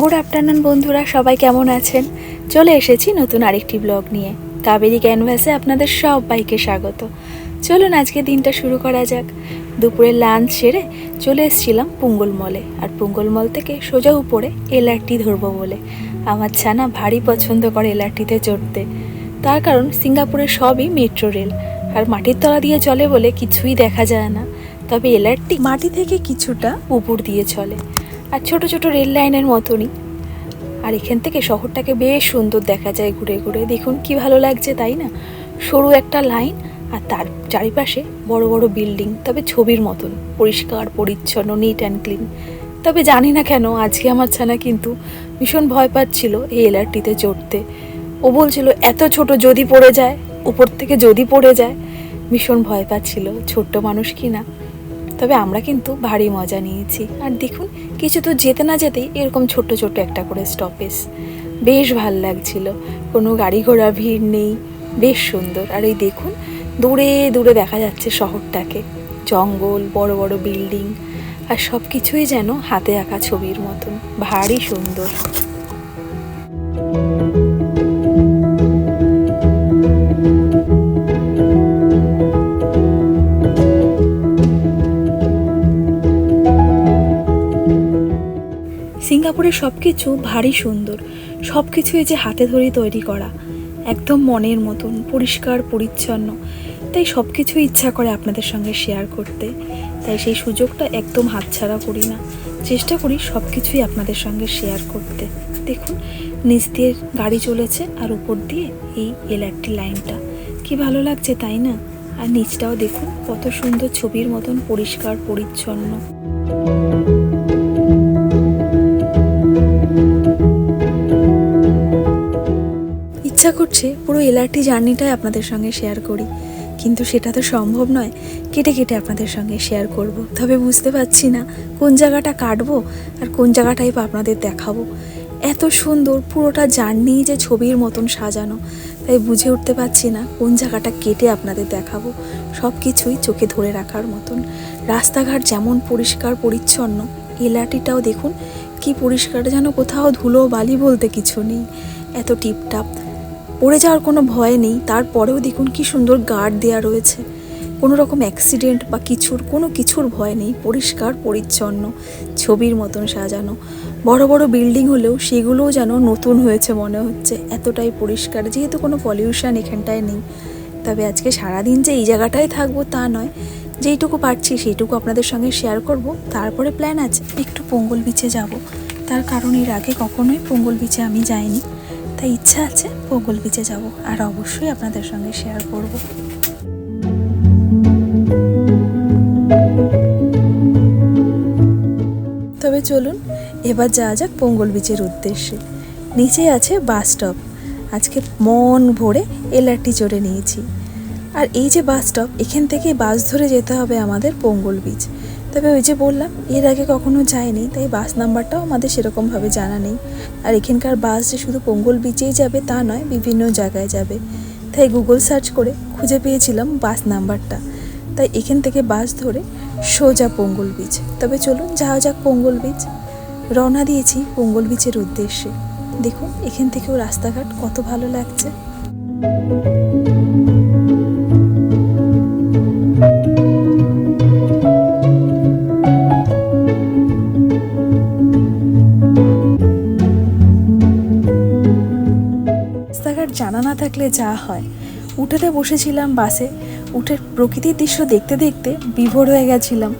Good afternoon, বন্ধুরা, সবাই কেমন আছেন? চলে এসেছি নতুন আরেকটি ব্লগ নিয়ে। কাবেরি ক্যানভাসে আপনাদের সবাইকে স্বাগত। চলুন, আজকে দিনটা শুরু করা যাক। দুপুরে লাঞ্চ সেরে চলে এসেছিলাম পুঙ্গল মলে। আর পুঙ্গল মল থেকে সোজা উপরে এলআরটি ধরবো বলে। আমার ছানা ভারী পছন্দ করে এলআরটিতে চড়তে। তার কারণ সিঙ্গাপুরে সবই মেট্রো রেল। আর মাটির তলা দিয়ে চলে বলে কিছুই দেখা যায় না। তবে এলআরটি মাটি থেকে কিছুটা উপর দিয়ে চলে। আর ছোট ছোট রেল লাইনের মতনই। আর এখান থেকে শহরটাকে বেশ সুন্দর দেখা যায় ঘুরে ঘুরে। দেখুন কি ভালো লাগছে, তাই না? সরু একটা লাইন আর তার চারিপাশে বড় বড় বিল্ডিং, তবে ছবির মতন। পরিষ্কার, পরিচ্ছন্ন নিট অ্যান্ড ক্লিন তবে জানি না কেন, আজকে আমার ছানা কিন্তু ভীষণ ভয় পাচ্ছিল এই এলআরটিতে চড়তে। ও বলছিল, এত ছোট যদি পড়ে যায়, উপর থেকে যদি পড়ে যায়। ভীষণ ভয় পাচ্ছিল ছোট্ট মানুষ কি না? তবে আমরা কিন্তু ভারী মজা নিয়েছি। আর দেখুন কিছু তো যেতে না যেতেই এরকম ছোট্ট ছোট্ট একটা করে স্টপেজ বেশ ভালো লাগছিল। কোনো গাড়ি ঘোড়া ভিড় নেই। বেশ সুন্দর। আর এই দেখুন, দূরে দূরে দেখা যাচ্ছে শহরটাকে। জঙ্গল, বড় বড় বিল্ডিং আর সব কিছুই যেন হাতে আঁকা ছবির মতন। ভারী সুন্দর। সিঙ্গাপুরের সব কিছু ভারী সুন্দর। সব কিছুই যে হাতে ধরে তৈরি করা। একদম মনের মতন, পরিষ্কার, পরিচ্ছন্ন। তাই সব কিছু ইচ্ছা করে আপনাদের সঙ্গে শেয়ার করতে। তাই সেই সুযোগটা একদম হাতছাড়া করি না। চেষ্টা করি সব কিছুই আপনাদের সঙ্গে শেয়ার করতে। দেখুন, নিচ দিয়ে গাড়ি চলেছে আর উপর দিয়ে এই এলআরটি লাইনটা কি ভালো লাগছে, তাই না? আর নিচটাও দেখুন, কত সুন্দর ছবির মতন পরিষ্কার, পরিচ্ছন্ন। ইচ্ছা করছে পুরো এলআরটি জার্নিটাই আপনাদের সঙ্গে শেয়ার করি। কিন্তু সেটা তো সম্ভব নয়, কেটে কেটে আপনাদের সঙ্গে শেয়ার করব। তবে বুঝতে পারছি না কোন জায়গাটা কাটবো আর কোন জায়গাটাই বা আপনাদের দেখাবো। এত সুন্দর পুরোটা জার্নি যে ছবির মতন সাজানো, তাই বুঝে উঠতে পারছি না কোন জায়গাটা কেটে আপনাদের দেখাবো। সব কিছুই চোখে ধরে রাখার মতন। রাস্তাঘাট যেমন পরিষ্কার, পরিচ্ছন্ন, এলআরটিটাও দেখুন কি পরিষ্কার যেন কোথাও ধুলো, বালি বলতে কিছু নেই। এত টিপটাপ পড়ে যাওয়ার কোনো ভয় নেই। তারপরেও দেখুন কি সুন্দর গার্ড দেওয়া রয়েছে। কোনো রকম অ্যাক্সিডেন্ট বা কিছুর, কোনো কিছুর ভয় নেই। পরিষ্কার, পরিচ্ছন্ন, ছবির মতন সাজানো। বড় বড় বিল্ডিং হলেও সেগুলোও যেন নতুন হয়েছে মনে হচ্ছে। এতটাই পরিষ্কার, যেহেতু কোনো পলিউশন এখানটায় নেই। তবে আজকে সারাদিন যে এই জায়গাটায় থাকব তা নয়। যেইটুকু পারছি সেইটুকু আপনাদের সঙ্গে শেয়ার করব। তারপরে প্ল্যান আছে, একটু পঙ্গল বিচে যাব। তার কারণ এর আগে কখনোই পঙ্গল বিচে আমি যাইনি। তাই ইচ্ছা আছে পঙ্গল বিচে যাব আর অবশ্যই আপনাদের সঙ্গে শেয়ার করব। তবে চলুন, এবার যাওয়া যাক পঙ্গল বিচের উদ্দেশ্যে। নিচে আছে বাস স্টপ আজকে মন ভরে এলআরটি চড়ে নিয়েছি। আর এই যে বাস স্টপ এখান থেকে বাস ধরে যেতে হবে আমাদের পঙ্গল বিচ তবে ওই যে বললাম, এর আগে কখনো যায়নি, তাই বাস নাম্বারটাও আমাদের সেরকমভাবে জানা নেই। আর এখানকার বাস যে শুধু পঙ্গল বিচেই যাবে তা নয়, বিভিন্ন জায়গায় যাবে। তাই গুগল সার্চ করে খুঁজে পেয়েছিলাম বাস নাম্বারটা। তাই এখান থেকে বাস ধরে সোজা পঙ্গল বিচ তবে চলুন যাওয়া যাক পঙ্গল বিচ রওনা দিয়েছি পঙ্গল বিচের উদ্দেশ্যে। দেখুন, এখান থেকেও রাস্তাঘাট কত ভালো লাগছে। রাস্তাঘাট জানা না থাকলে যা হয়। উঠেতে বসেছিলাম বাসে। উঠে প্রকৃতির দৃশ্য দেখতে দেখতে বিভোর হয়ে গেছিলাম।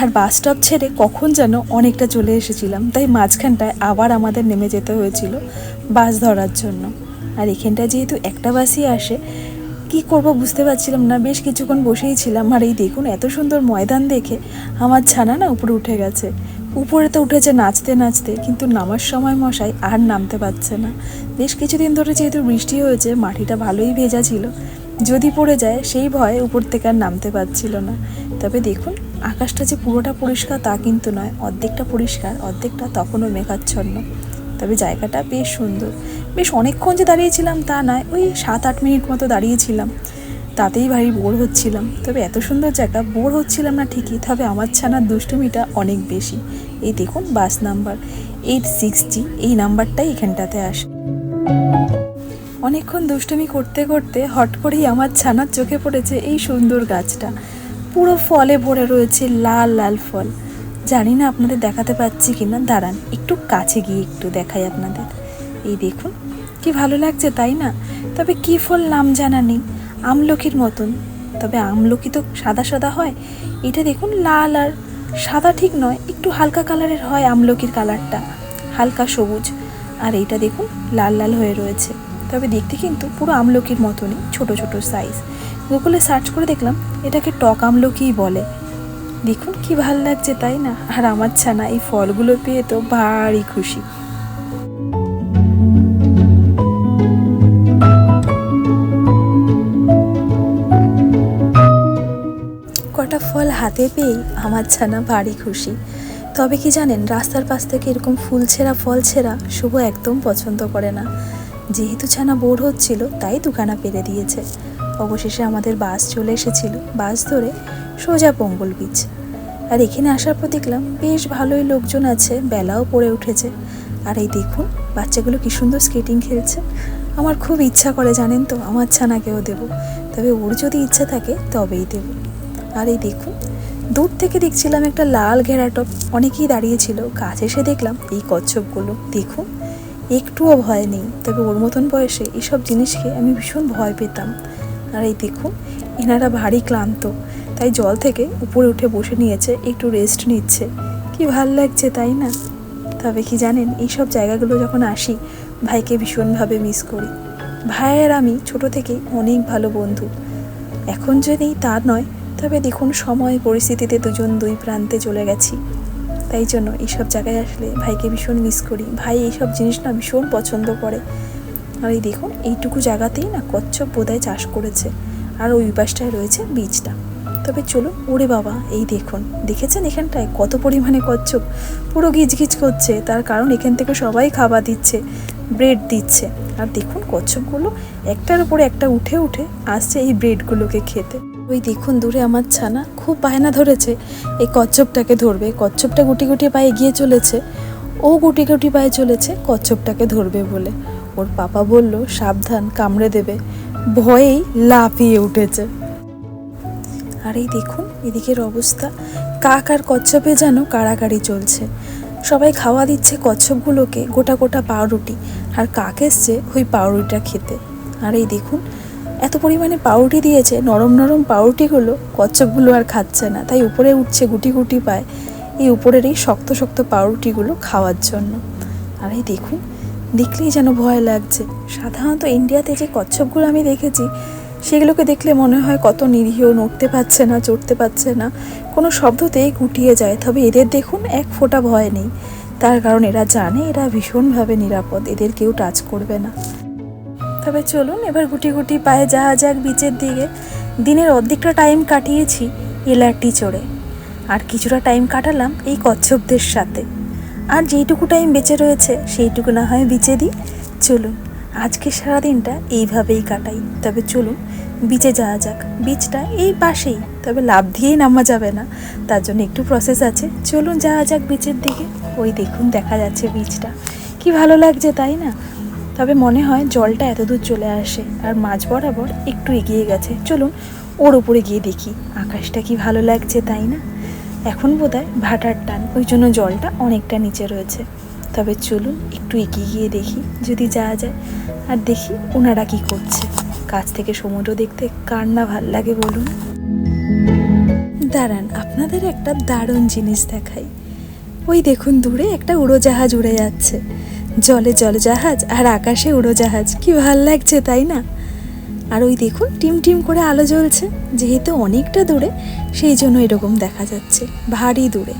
আর বাস স্টপ ছেড়ে কখন যেন অনেকটা চলে এসেছিলাম। তাই মাঝখানটায় আবার আমাদের নেমে যেতে হয়েছিল বাস ধরার জন্য। আর এখানটায় যেহেতু একটা বাসই আসে, কি করব বুঝতে পারছিলাম না। বেশ কিছুক্ষণ বসেই ছিলাম। আর এই দেখুন, এত সুন্দর ময়দান দেখে আমার ছানা না উপরে উঠে গেছে। উপরে তো উঠেছে নাচতে নাচতে, কিন্তু নামার সময় মশাই আর নামতে পারছে না। বেশ কিছুদিন ধরে যেহেতু বৃষ্টি হয়েছে, মাটিটা ভালোই ভেজা ছিল। যদি পড়ে যায়, সেই ভয়ে উপর থেকে আর নামতে পারছিল না। তবে দেখুন, আকাশটা যে পুরোটা পরিষ্কার তা কিন্তু নয়, অর্ধেকটা পরিষ্কার, অর্ধেকটা তখনও মেঘাচ্ছন্ন। তবে জায়গাটা বেশ সুন্দর। বেশ অনেকক্ষণ যে দাঁড়িয়েছিলাম তা নয়, ওই সাত আট মিনিট মতো দাঁড়িয়েছিলাম। তাতেই ভারী বোর হচ্ছিলাম। তবে এত সুন্দর জায়গা, বোর হচ্ছিলাম না ঠিকই। তবে আমার ছানার দুষ্টুমিটা অনেক বেশি। এই দেখুন বাস নাম্বার এইট সিক্সটি, এই নাম্বারটাই এখানটাতে আসে। অনেকক্ষণ দুষ্টুমি করতে করতে হট করেই আমার ছানার চোখে পড়েছে এই সুন্দর গাছটা। পুরো ফলে ভরে রয়েছে লাল লাল ফল। জানি না আপনাদের দেখাতে পাচ্ছি কি না দাঁড়ান, একটু কাছে গিয়ে একটু দেখাই আপনাদের। এই দেখুন, কি ভালো লাগছে, তাই না? তবে কি ফল নাম জানা নেই। আমলকির মতন। তবে আমলকি তো সাদা সাদা হয়। এটা দেখুন লাল আর সাদা ঠিক নয়, একটু হালকা কালারের হয় আমলকির কালারটা। হালকা সবুজ। আর এইটা দেখুন লাল লাল হয়ে রয়েছে। তবে দেখতে কিন্তু পুরো আমলকির মতনই, ছোট ছোট সাইজ গুগলে সার্চ করে দেখলাম, এটাকে টক আমলকিই বলে। দেখুন কি ভালো লাগছে, তাই না? আর আমার ছানা এই ফলগুলো পেয়ে তো ভারী খুশি। হাতে পেয়েই আমার ছানা ভারী খুশি। তবে কি জানেন, রাস্তার পাশ থেকে এরকম ফুল ছেঁড়া ফল ছেঁড়া শুভ একদম পছন্দ করে না। যেহেতু ছানা বোর হচ্ছিল, তাই দুখানা পেরে দিয়েছে। অবশেষে আমাদের বাস চলে এসেছিল। বাস ধরে সোজা পঙ্গল বিচ আর এখানে আসার পর দেখলাম, বেশ ভালোই লোকজন আছে, বেলাও পড়ে উঠেছে। আর এই দেখুন, বাচ্চাগুলো কি সুন্দর স্কেটিং খেলছে। আমার খুব ইচ্ছা করে জানেন তো, আমার ছানাকেও দেবো। তবে ওর যদি ইচ্ছা থাকে, তবেই দেবো। আর এই দেখুন, দূর থেকে দেখছিলাম একটা লাল ঘেরাটপ। অনেকেই দাঁড়িয়েছিল। কাছে এসে দেখলাম এই কচ্ছপগুলো। দেখুন, একটুও ভয় নেই। তবে ওর মতন বয়সে এসব জিনিসকে আমি ভীষণ ভয় পেতাম। আর এই দেখুন, এনারা ভারী ক্লান্ত। তাই জল থেকে উপরে উঠে বসে নিয়েছে, একটু রেস্ট নিচ্ছে। কি ভালো লাগছে, তাই না? তবে কি জানেন এইসব জায়গাগুলো যখন আসি, ভাইকে ভীষণভাবে মিস করি। ভাইয়ের আমি ছোট থেকে অনেক ভালো বন্ধু। এখন যদি তা নয় তবে দেখুন, সময়, পরিস্থিতিতে দুজন দুই প্রান্তে চলে গেছি। তাই জন্য এইসব জায়গায় আসলে ভাইকে ভীষণ মিস করি। ভাই এইসব জিনিস না ভীষণ পছন্দ করে। আর এই দেখুন, এইটুকু জায়গাতেই না কচ্ছপ বোধহয় চাষ করেছে। আর ওই পাশটায় রয়েছে বীজটা। তবে চলো ওরে বাবা, এই দেখুন, দেখেছেন এখানটায় কত পরিমাণে কচ্ছপ? পুরো গিজগিজ করছে, তার কারণ এখান থেকে সবাই খাবার দিচ্ছে ব্রেড দিচ্ছে। আর দেখুন, কচ্ছপগুলো একটার উপরে একটা উঠে উঠে আসছে এই ব্রেডগুলোকে খেতে। ওই দেখুন দূরে আমার ছানা খুব বায়না ধরেছে। এই কচ্ছপটাকে ধরবে, কচ্ছপটা গুটি গুটি পায়ে এগিয়ে চলেছে। ও গুটি গুটি পায়ে চলেছে, কচ্ছপটাকে ধরবে বলে। ওর পাপা বলল, সাবধান, কামড়ে দেবে। ভয়েই লাফিয়ে উঠেছে। আর এই দেখুন, এদিকের অবস্থা। কাক আর কচ্ছপে যেন কাড়াকাড়ি চলছে। সবাই খাওয়া দিচ্ছে কচ্ছপগুলোকে, গোটা গোটা পাউরুটি। আর কাক এসছে ওই পাউরুটিটা খেতে। আর এই দেখুন এত পরিমাণে পাউরুটি দিয়েছে, নরম নরম পাউরুটিগুলো কচ্ছপগুলো আর খাচ্ছে না, তাই উপরে উঠছে গুটি গুটি পায় এই উপরের এই শক্ত শক্ত পাউরুটিগুলো খাওয়ার জন্য। আর এই দেখুন, দেখলেই যেন ভয় লাগছে। সাধারণত ইন্ডিয়াতে যে কচ্ছপগুলো আমি দেখেছি, সেগুলোকে দেখলে মনে হয় কত নিরীহ, নড়তে পারছে না, চড়তে পারছে না। কোনো শব্দতেই গুটিয়ে যায়, তবে এদের দেখুন এক ফোঁটা ভয় নেই। তার কারণ এরা জানে, এরা ভীষণভাবে নিরাপদ, এদের কেউ টাচ করবে না। তবে চলুন, এবার গুটি গুটি পায়ে যাওয়া যাক বিচের দিকে। দিনের অর্ধেকটা টাইম কাটিয়েছি এলারটি চড়ে। আর কিছুটা টাইম কাটালাম এই কচ্ছপদের সাথে। আর যেইটুকু টাইম বেঁচে রয়েছে, সেইটুকু না হয় বিচে দিই। চলুন, আজকে সারাদিনটা এইভাবেই কাটাই। তবে চলুন, বিচে যাওয়া যাক। বিচটা এই পাশেই, তবে লাভ দিয়েই নামা যাবে না। তার জন্য একটু প্রসেস আছে। চলুন যাওয়া যাক বিচের দিকে। ওই দেখুন, দেখা যাচ্ছে বিচটা। কি ভালো লাগছে, তাই না? তবে মনে হয় জলটা এত দূর চলে আসে আর মাঝ বরাবর একটু এগিয়ে গেছে। চলুন ওর উপরে গিয়ে দেখি, আকাশটা কি ভালো লাগছে তাই না? এখন বোধহয় ভাটার টান, ওই জন্য জলটা অনেকটা নিচে রয়েছে। তবে চলুন একটু এগিয়ে গিয়ে দেখি, যদি যাওয়া যায়। আর দেখি ওনারা কি করছে। কাছ থেকে সমুদ্র দেখতে কার না ভালো লাগে বলুন। দাঁড়ান, আপনাদের একটা দারুণ জিনিস দেখাই। ওই দেখুন, দূরে একটা উড়োজাহাজ উড়ে যাচ্ছে। জলে জলজাহাজ আর আকাশে উড়োজাহাজ কি ভালো লাগছে, তাই না? আর ওই দেখুন, টিম টিম করে আলো জ্বলছে। যেহেতু অনেকটা দূরে, সেই জন্য এরকম দেখা যাচ্ছে। ভারী দূরে।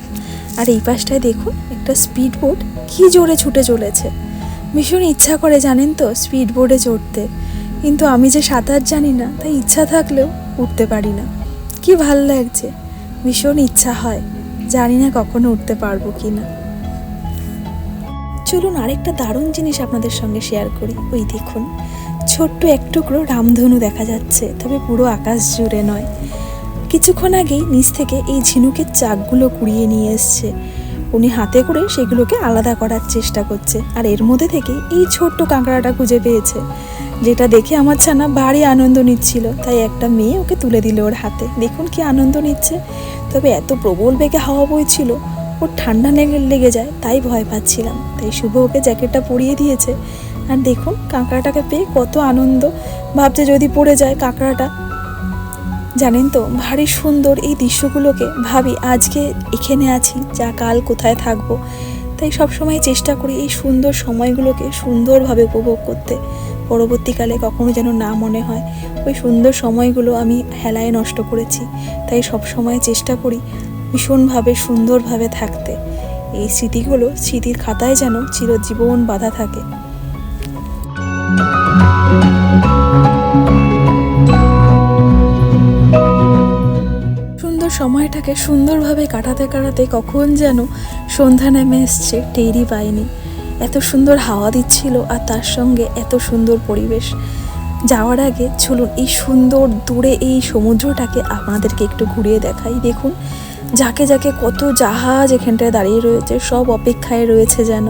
আর এই পাশটায় দেখুন, একটা স্পিড বোট কী জোরে ছুটে চলেছে। ভীষণ ইচ্ছা করে, জানেন তো স্পিড বোর্ডে চড়তে। কিন্তু আমি যে সাঁতার জানি না, তাই ইচ্ছা থাকলেও উঠতে পারি না। কি ভালো লাগছে। ভীষণ ইচ্ছা হয়। জানি না কখনো উঠতে পারব কি না চলুন আরেকটা দারুণ জিনিস আপনাদের সঙ্গে শেয়ার করি। ওই দেখুন, ছোট্ট এক টুকরো রামধনু দেখা যাচ্ছে, তবে পুরো আকাশ জুড়ে নয়। কিছুক্ষণ আগেই নিচ থেকে এই ঝিনুকের চাকগুলো কুড়িয়ে নিয়ে এসছে। উনি হাতে করে সেগুলোকে আলাদা করার চেষ্টা করছে, আর এর মধ্যে থেকে এই ছোট্ট কাঁকড়াটা খুঁজে পেয়েছে, যেটা দেখে আমার ছানা ভারী আনন্দ নিচ্ছিল। তাই একটা মেয়ে ওকে তুলে দিল ওর হাতে। দেখুন কি আনন্দ নিচ্ছে। তবে এত প্রবল বেগে হাওয়া বইছিল। ওর ঠান্ডা লেগে লেগে যায়, তাই ভয় পাচ্ছিলাম। তাই শুভ ওকে জ্যাকেটটা পরিয়ে দিয়েছে। আর দেখুন, কাঁকড়াটাকে পেয়ে কত আনন্দ। ভাবছে যদি পড়ে যায় কাঁকড়াটা। জানেন তো, ভারী সুন্দর এই দৃশ্যগুলোকে ভাবি আজকে এখানে আছি, যা কাল কোথায় থাকব। তাই সবসময় চেষ্টা করি এই সুন্দর সময়গুলোকে সুন্দরভাবে উপভোগ করতে। পরবর্তীকালে কখনো যেন না মনে হয়, ওই সুন্দর সময়গুলো আমি হেলায় নষ্ট করেছি। তাই সব সময় চেষ্টা করি ভীষণভাবে, সুন্দরভাবে থাকতে। এই স্মৃতিগুলো স্মৃতির খাতায় যেন চিরজীবন বাঁধা থাকে। সুন্দর সময়টাকে সুন্দরভাবে কাটাতে কাটাতে কখন যেন সন্ধ্যা নেমে এসছে টেরি পাইনি। এত সুন্দর হাওয়া দিচ্ছিল আর তার সঙ্গে এত সুন্দর পরিবেশ। যাওয়ার আগে চলুন এই সুন্দর দূরে এই সমুদ্রটাকে আপনাদেরকে একটু ঘুরিয়ে দেখাই। দেখুন যাকে যাকে কত জাহাজ এখানটায় দাঁড়িয়ে রয়েছে, সব অপেক্ষায় রয়েছে যেন।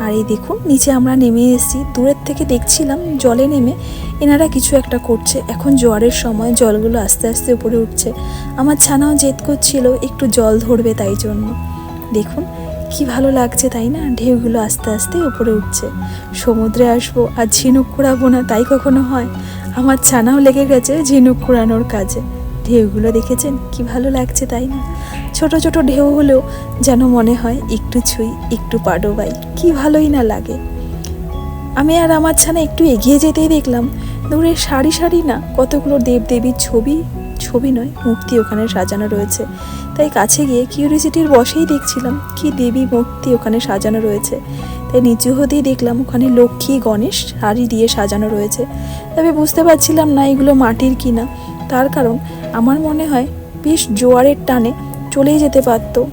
আর এই দেখুন, নিচে আমরা নেমে এসেছি। দূরের থেকে দেখছিলাম জলে নেমে এনারা কিছু একটা করছে। এখন জোয়ারের সময় জলগুলো আস্তে আস্তে উপরে উঠছে। আমার ছানাও জেদ করছিল একটু জল ধরবে তাই জন্য। দেখুন, কি ভালো লাগছে তাই না? ঢেউগুলো আস্তে আস্তে উপরে উঠছে। সমুদ্রে আসব আর ঝিনুক কুড়াবো না তাই কখনো হয়? আমার ছানাও লেগে গেছে ঝিনুক কুড়ানোর কাজে। ঢেউগুলো দেখেছেন? কি ভালো লাগছে তাই না? ছোট ছোট ঢেউ হলেও যেন মনে হয় একটু ছুঁই, একটু পাডোবাই। কি ভালোই না লাগে। আমি আর আমার ছানা একটু এগিয়ে যেতেই দেখলাম, দূরে সারি সারি না কতগুলো দেবদেবীর ছবি ছবি নয়, মূর্তি ওখানে সাজানো রয়েছে। তাই কাছে গিয়ে কিউরিসিটির বসেই দেখছিলাম, কি দেবী মূর্তি ওখানে সাজানো রয়েছে। তাই নিচু হতেই দেখলাম ওখানে লক্ষ্মী, গণেশ শাড়ি দিয়ে সাজানো রয়েছে। তবে বুঝতে পারছিলাম না এগুলো মাটির কিনা। তার কারণ আমার মনে হয় বেশ জোয়ারের টানে চলেই যেতে পারতো।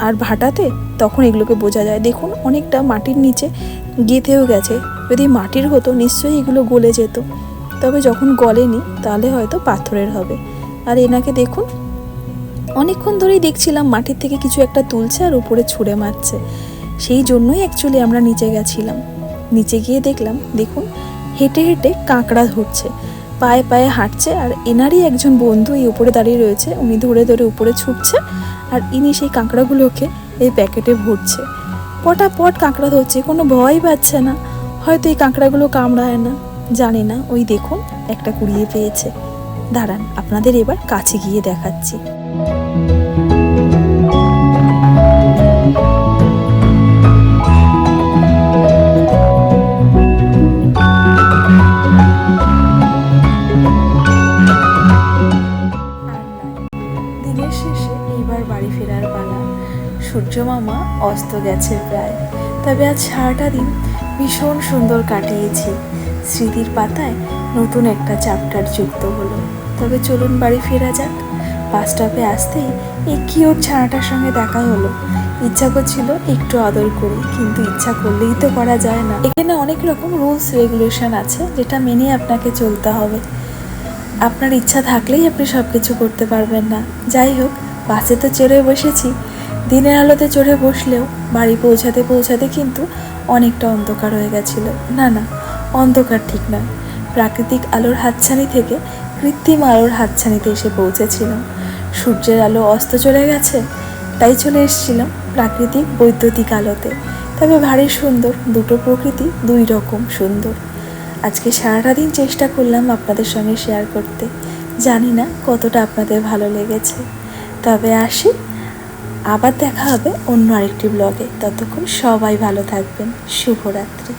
আর ভাটাতে তখন এগুলোকে বোঝা যায়। দেখুন, অনেকটা মাটির নিচে গেঁথেও গেছে। যদি মাটির হতো, নিশ্চয়ই এগুলো গলে যেত। তবে যখন গলেনি, তাহলে হয়তো পাথরের হবে। আর এনাকে দেখুন, অনেকক্ষণ ধরেই দেখছিলাম মাটির থেকে কিছু একটা তুলছে আর উপরে ছুঁড়ে মারছে। সেই জন্যই অ্যাকচুয়ালি আমরা নিচে গেছিলাম। নিচে গিয়ে দেখলাম, দেখুন, হেঁটে হেঁটে কাঁকড়া ধরছে। পায়ে পায়ে হাঁটছে আর এনারই একজন বন্ধু এই উপরে দাঁড়িয়ে রয়েছে, উনি ধরে ধরে উপরে ছুটছে আর ইনি সেই কাঁকড়াগুলোকে এই প্যাকেটে ভরছে। পটাপট কাঁকড়া ধরছে, কোনো ভয় পাচ্ছে না। হয়তো এই কাঁকড়াগুলো কামড়ায় না, জানি না। ওই দেখুন, একটা কুড়িয়ে পেয়েছে। দাঁড়ান, আপনাদের এবার কাছে গিয়ে দেখাচ্ছি। অস্ত গেছে প্রায়। তবে আজ সারাটা দিন ভীষণ সুন্দর কাটিয়েছি। স্মৃতির পাতায় নতুন একটা চ্যাপ্টার যুক্ত হলো। তবে চলুন বাড়ি ফেরা যাক। বাস স্টপে আসতেই এই কিওর ছানাটার সঙ্গে দেখা হলো। ইচ্ছা করছিল একটু আদর করি, কিন্তু ইচ্ছা করলেই তো করা যায় না। এখানে অনেক রকম রুলস রেগুলেশন আছে, যেটা মেনে আপনাকে চলতে হবে। আপনার ইচ্ছা থাকলেই আপনি সব কিছু করতে পারবেন না। যাই হোক বাসে তো চড়ে বসেছি। দিনের আলোতে চড়ে বসলেও বাড়ি পৌঁছাতে পৌঁছাতে কিন্তু অনেকটা অন্ধকার হয়ে গেছিল। না না, অন্ধকার ঠিক নয়। প্রাকৃতিক আলোর হাতছানি থেকে কৃত্রিম আলোর হাতছানিতে এসে পৌঁছেছিলাম। সূর্যের আলো অস্ত চলে গেছে, তাই চলে এসেছিলাম প্রাকৃতিক বৈদ্যুতিক আলোতে। তবে ভারী সুন্দর দুটো প্রকৃতি দুই রকম সুন্দর। আজকে সারাটা দিন চেষ্টা করলাম আপনাদের সঙ্গে শেয়ার করতে। জানি না কতটা আপনাদের ভালো লেগেছে। তবে আসি আবার দেখা হবে অন্য আরেকটি ব্লগে ততক্ষণ সবাই ভালো থাকবেন। শুভরাত্রি।